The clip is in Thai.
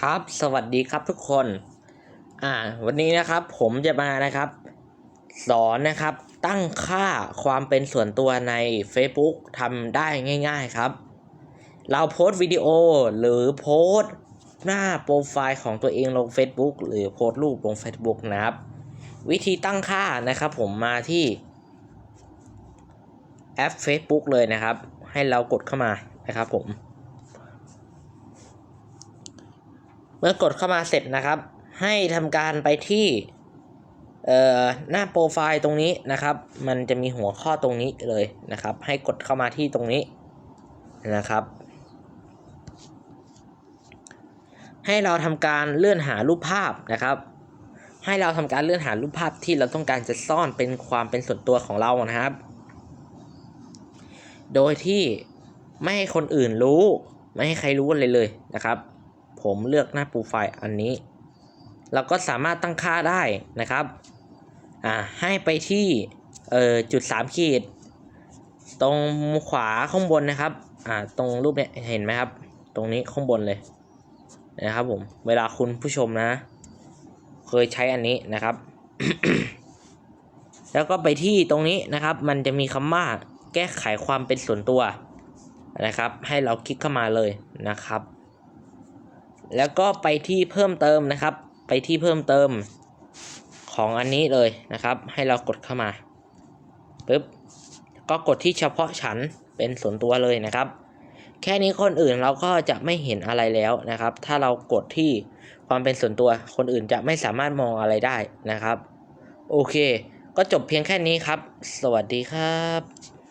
ครับ สวัสดีครับทุกคน อ่า วันนี้นะครับผมจะมานะครับ สอนนะครับตั้งค่าความเป็นส่วนตัวใน Facebook ทำได้ง่าย ๆครับ เราโพสต์วิดีโอหรือโพสต์หน้าโปรไฟล์ของตัวเองลง Facebook หรือโพสต์รูปลง Facebook นะครับ วิธีตั้งค่านะครับผมมาที่แอป Facebook เลยนะครับ ให้เรากดเข้ามานะครับผม เมื่อกดเข้ามาเสร็จนะครับ ให้ทำการไปที่หน้าโปรไฟล์ตรงนี้นะครับ มันจะมีหัวข้อตรงนี้เลยนะครับ ให้กดเข้ามาที่ตรงนี้นะครับ ให้เราทำการเลื่อนหารูปภาพนะครับ ให้เราทำการเลื่อนหารูปภาพที่เราต้องการจะซ่อนเป็นความเป็นส่วนตัวของเรานะครับ โดยที่ไม่ให้คนอื่นรู้ ไม่ให้ใครรู้อะไรเลยนะครับ ผมเลือกหน้าโปรไฟล์อันนี้ เราก็สามารถตั้งค่าได้นะครับอ่าให้ไปที่เอ่อจุดสามขีด ตรงขวาข้างบนนะครับอ่าตรงรูปเนี่ยเห็นไหมครับ ตรงนี้ข้างบนเลยนะครับผมเวลาคุณผู้ชมนะ เคยใช้อันนี้นะครับ แล้วก็ไปที่ตรงนี้นะครับ มันจะมีคำว่าแก้ไขความเป็นส่วนตัวนะครับ ให้เราคลิกเข้ามาเลยนะครับ แล้วก็ไปที่เพิ่มเติมนะครับ ไปที่เพิ่มเติมของอันนี้เลยนะครับ ให้เรากดเข้ามาปึ๊บก็กดที่เฉพาะฉันเป็นส่วนตัวเลยนะครับ แค่นี้คนอื่นเราก็จะไม่เห็นอะไรแล้วนะครับ ถ้าเรากดที่ความเป็นส่วนตัว คนอื่นจะไม่สามารถมองอะไรได้นะครับ โอเค ก็จบเพียงแค่นี้ครับ สวัสดีครับ